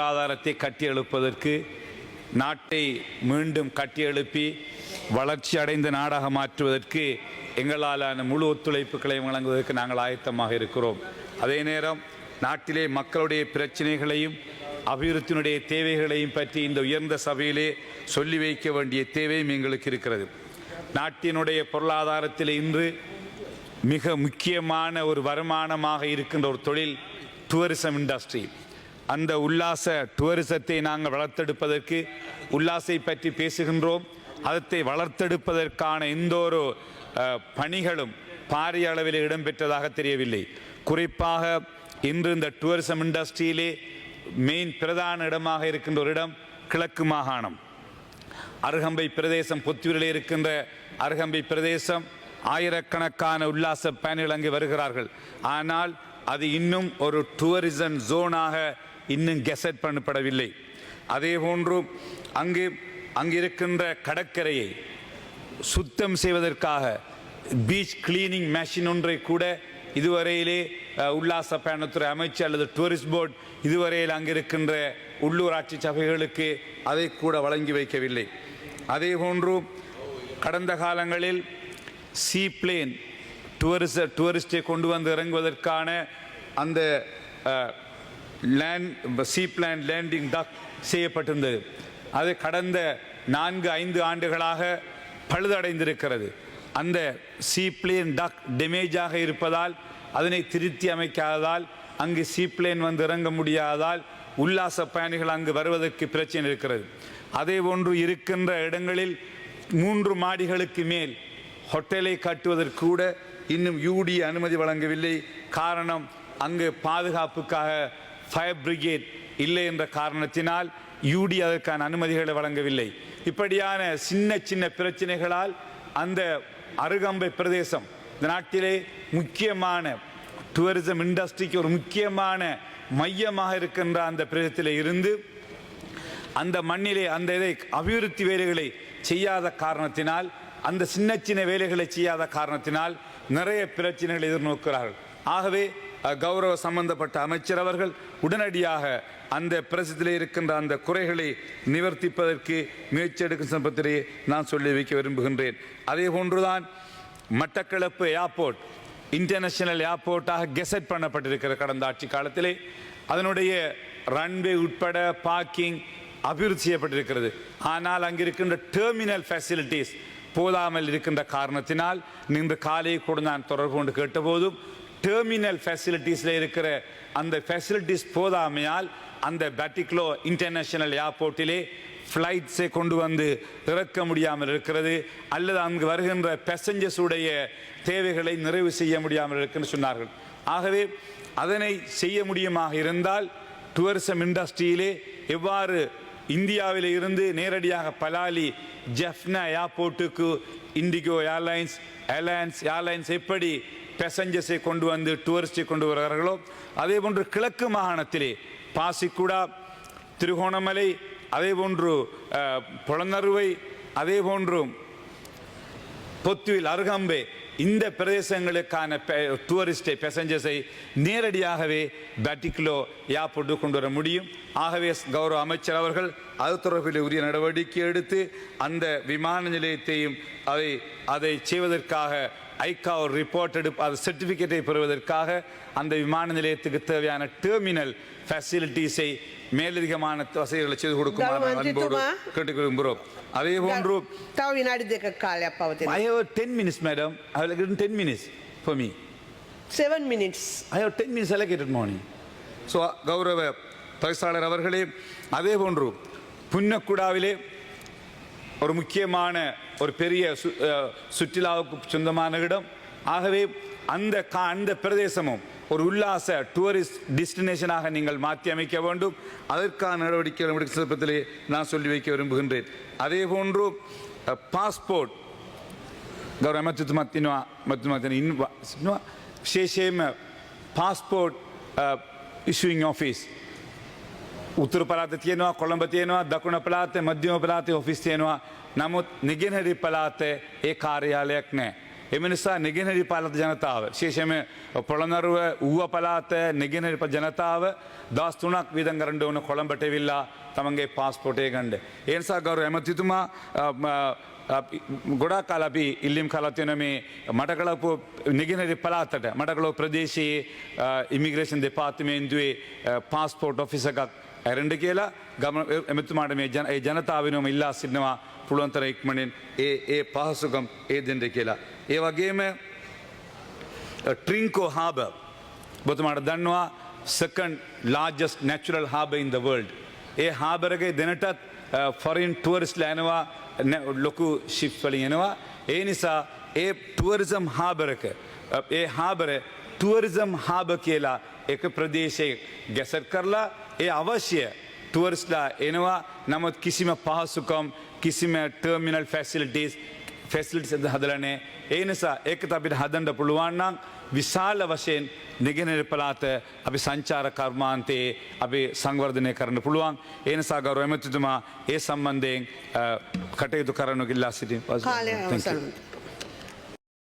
பொருளாதாரத்தை கட்டியெழுப்பதற்கு நாட்டை மீண்டும் கட்டியெழுப்பி வளர்ச்சி அடைந்த நாடாக மாற்றுவதற்கு எங்களாலான முழு ஒத்துழைப்புகளை வழங்குவதற்கு நாங்கள் ஆயத்தமாக இருக்கிறோம். அதே நேரம் நாட்டிலே மக்களுடைய பிரச்சனைகளையும் அபிவிருத்தினுடைய தேவைகளையும் பற்றி இந்த உயர்ந்த சபையிலே சொல்லி வைக்க வேண்டிய தேவையும் எங்களுக்கு இருக்கிறது. நாட்டினுடைய பொருளாதாரத்தில் இன்று மிக முக்கியமான ஒரு வருமானமாக இருக்கின்ற ஒரு தொழில் டூரிசம் இண்டஸ்ட்ரி அந்த உல்லாச டூரிசத்தை நாங்கள் வளர்த்தெடுப்பதற்கு உல்லாசை பற்றி பேசுகின்றோம். அதை வளர்த்தெடுப்பதற்கான எந்த ஒரு பணிகளும் பாரிய அளவில் இடம்பெற்றதாக தெரியவில்லை. குறிப்பாக இன்று இந்த டூரிசம் இண்டஸ்ட்ரியிலே மெயின் பிரதான இடமாக இருக்கின்ற ஒரு இடம் கிழக்கு மாகாணம். அருகம்பை பிரதேசம் புத்தூரில் இருக்கின்ற அருகம்பை பிரதேசம் ஆயிரக்கணக்கான உல்லாச பயணிகள் அங்கு வருகிறார்கள். ஆனால் அது இன்னும் ஒரு டூரிசம் ஜோனாக இன்னும் கெசட் பண்ணப்படவில்லை. அதே போன்று அங்கு அங்கிருக்கின்ற கடற்கரையை சுத்தம் செய்வதற்காக பீச் கிளீனிங் மெஷின் ஒன்றை கூட இதுவரையிலே உல்லாச பயணத்துறை அமைச்சு அல்லது டூரிஸ்ட் போர்டு இதுவரையில் அங்கிருக்கின்ற உள்ளூராட்சி சபைகளுக்கு அதை கூட வழங்கி வைக்கவில்லை. அதே போன்று கடந்த காலங்களில் சீ பிளேன் டூரிஸ்டை கொண்டு வந்து இறங்குவதற்கான அந்த land sea plan landing dock செய்யப்பட்டிருந்தது. அது கடந்த நான்கு ஐந்து ஆண்டுகளாக பழுதடைந்திருக்கிறது. அந்த சீ பிளேன் டக் டேமேஜாக இருப்பதால் அதனை திருத்தி அமைக்காததால் அங்கு சீ பிளேன் வந்து இறங்க முடியாததால் உல்லாச பயணிகள் அங்கு வருவதற்கு பிரச்சனை இருக்கிறது. அதே போன்று இருக்கின்ற இடங்களில் மூன்று மாடிகளுக்கு மேல் ஹோட்டலை கட்டுவதற்கு கூட இன்னும் யூடி அனுமதி வழங்கவில்லை. காரணம் அங்கு பாதுகாப்புக்காக ஃபயர் பிரிகேட் இல்லை என்ற காரணத்தினால் யூடி அதற்கான அனுமதிகளை வழங்கவில்லை. இப்படியான சின்ன சின்ன பிரச்சனைகளால் அந்த அருகம்பை பிரதேசம் இந்த நாட்டிலே முக்கியமான டூரிசம் இண்டஸ்ட்ரிக்கு ஒரு முக்கியமான மையமாக இருக்கின்ற அந்த பிரதேசத்தில் இருந்து அந்த மண்ணிலே அந்த இதை அபிவிருத்தி வேலைகளை செய்யாத காரணத்தினால் அந்த சின்ன சின்ன வேலைகளை செய்யாத காரணத்தினால் நிறைய பிரச்சனைகளை எதிர்நோக்கிறார்கள். ஆகவே கௌரவ சம்பந்தப்பட்ட அமைச்சர் அவர்கள் உடனடியாக அந்த பிரசத்தில் இருக்கின்ற அந்த குறைகளை நிவர்த்திப்பதற்கு முயற்சி எடுக்கும் சம்பத்திலே நான் சொல்லி வைக்க விரும்புகின்றேன். அதே போன்றுதான் மட்டக்களப்பு ஏர்போர்ட் இன்டர்நேஷனல் ஏர்போர்ட்டாக கெசட் பண்ணப்பட்டிருக்கிற கடந்த ஆட்சி காலத்திலே அதனுடைய ரன்வே உட்பட பார்க்கிங் அபிவிருத்தி செய்யப்பட்டிருக்கிறது ஆனால் அங்கிருக்கின்ற டெர்மினல் ஃபெசிலிட்டிஸ் போதாமல் இருக்கின்ற காரணத்தினால் இன்று காலை கூட நான் தொடர்பு கொண்டு கேட்டபோதும் டெர்மினல் ஃபெசிலிட்டிஸில் இருக்கிற அந்த ஃபெசிலிட்டிஸ் போதாமையால் அந்த பேட்டிக்லோ இன்டர்நேஷனல் ஏர்போர்ட்டிலே ஃப்ளைட்ஸை கொண்டு வந்து இறக்க முடியாமல் இருக்கிறது அல்லது அங்கு வருகின்ற பேசஞ்சர்ஸுடைய உடைய தேவைகளை நிறைவு செய்ய முடியாமல் இருக்குன்னு சொன்னார்கள். ஆகவே அதனை செய்ய முடியுமாக இருந்தால் டூரிசம் இண்டஸ்ட்ரியிலே எவ்வாறு இந்தியாவில் இருந்து நேரடியாக பலாலி ஜெஃப்னா ஏர்போர்ட்டுக்கு இண்டிகோ ஏர்லைன்ஸ் ஏர்லைன்ஸ் ஏர்லைன்ஸ் எப்படி பேசஞ்சர்ஸை கொண்டு வந்து டூரிஸ்டை கொண்டு வருகிறார்களோ அதே போன்று கிழக்கு மாகாணத்திலே பாசிக்குடா திருகோணமலை அதே போன்று புலனறுவை அதே போன்று பொத்துவில் அருகம்பே இந்த பிரதேசங்களுக்கான டூரிஸ்டை பேசஞ்சர்ஸை நேரடியாகவே பேட்டிக்குலோ ஏர்போர்ட்டு கொண்டு வர முடியும். ஆகவே கௌரவ அமைச்சர் அவர்கள் அது தொடர்பில் உரிய நடவடிக்கை எடுத்து அந்த விமான நிலையத்தையும் அதை அதை செய்வதற்காக ஐக்கா ஒரு ரிப்போர்ட் எடுப்பு அது சர்டிஃபிகேட்டை பெறுவதற்காக அந்த விமான நிலையத்துக்கு தேவையான டெர்மினல் ஃபெசிலிட்டிஸை மேலதிகமான வசதிகளை செய்து கொடுக்குமாறு அன்போடு கேட்டுக் விரும்புகிறோம் அதே போன்று ತಾವು ವಿನಾಡಿದ್ದಕ್ಕೆ ಕಾಳೆ ಅಪ್ಪ ಅವತ್ತಿನ I have ten minutes madam I have ten minutes for me seven minutes I have ten minutes allocated morning so கௌரவ தவிசாளர் அவர்களே அதே போன்று புன்னக்குடாவிலே ஒரு முக்கியமான ஒரு பெரிய சுற்றுலாவுக்கு சொந்தமான இடம். ஆகவே அந்த கா அந்த பிரதேசமும் ஒரு உல்லாச டூரிஸ்ட் டெஸ்டினேஷனாக நீங்கள் மாற்றி அமைக்க வேண்டும். அதற்கான நடவடிக்கைகள் எடுக்க நான் சொல்லி வைக்க விரும்புகின்றேன். அதே போன்று பாஸ்போர்ட் ಗೌರವ ಮತ್ತು ಮತ್ತಿನ್ನುವ ಮತ್ತು ಮತ್ತೆ ಇನ್ನು ವಿಶೇಷೇಮ ಪಾಸ್ಪೋರ್ಟ್ ಇಶ್ಯೂಯಿಂಗ್ ಆಫೀಸ್ ಉತ್ತರ ಪಲಾತೇನೋ ಕೊಳಂಬತೇನೋ ದಕ್ಷಿಣ ಪಲಾತೆ ಮಧ್ಯಮ ಪಲಾತೆ ಆಫೀಸ್ತೇನೋ ನಮೂತ್ ನಿಗಿನರಿ ಪಲಾತೆ ಏ ಕಾರ್ಯಾಲಯಕ್ಕೆ එම නිසා නිගෙනරි පාලත ජනතාව ශේෂම පොළොනරුව ඌව පලාත නිගෙනරිප ජනතාව දස් තුනක් විදන් කරන්න ඕන කොළඹට විල්ලා තමන්ගේ පාස්පොටේ ගණ්ඩ. ඒනිසා ගෞර ඇමතිතුමා ගොඩා කාලපි ඉල්ලිම් කලත්යන මේ මටකලපු නිගෙනරි පලාතට මටකලෝ ප්‍රදේශයේ ඉමිග්‍රේෂන් දෙපාතිමේන්තුවේ පාස්පෝට් ඔෆිස එකක් ඇරෙන්ඩ කියලා ගම එමතුමාට මේ ජන ඒ ජනතාවනම ඉල්ලා සිටිනවා පුළුවන්තර ඉක්මනින් ඒ ඒ පහසුකම් ඒ දෙන්ට කියලා. ඒ වගේම ට්‍රිංකෝ හාබ බොතුමාට දන්නවා සකන් ලාජස් නැචුරල් හාබ ඉන් ද වර්ල්ඩ්. ඒ හාබරගේ දෙනටත් ෆොරින් ටුවර්ස් ලෑනවා ලොකු ශිප්වලින් එනවා. ඒ නිසා ඒ ටුවරිසම් හාබරක ඒ හාබර ටුවරිසම් හාබ කියලා එක ප්‍රදේශය ගැසට් කරලා ඒ අවශ්‍ය ටුවර්ස්ලා එනවා. නමුත් කිසිම පහසුකම් කිසිම ටර්මිනල් ෆැසිලිටස් ෆෙසිලිටි සද හදලනේ ඒ නිසා ඒකත අපිට හදන්ඩ පුළුවන්නම් විශාල වශයෙන් නිගෙනර පලාත අපි සංචාර කර්මාන්තයේ අපි සංවර්ධනය කරන්න පුළුවන්. ඒනිසා ගෞරව ඇමතිතුමා ඒ සම්බන්ධයෙන් අ, කටයුතු කරනු ඉල්ලා සිටින් කාලය අවසන්.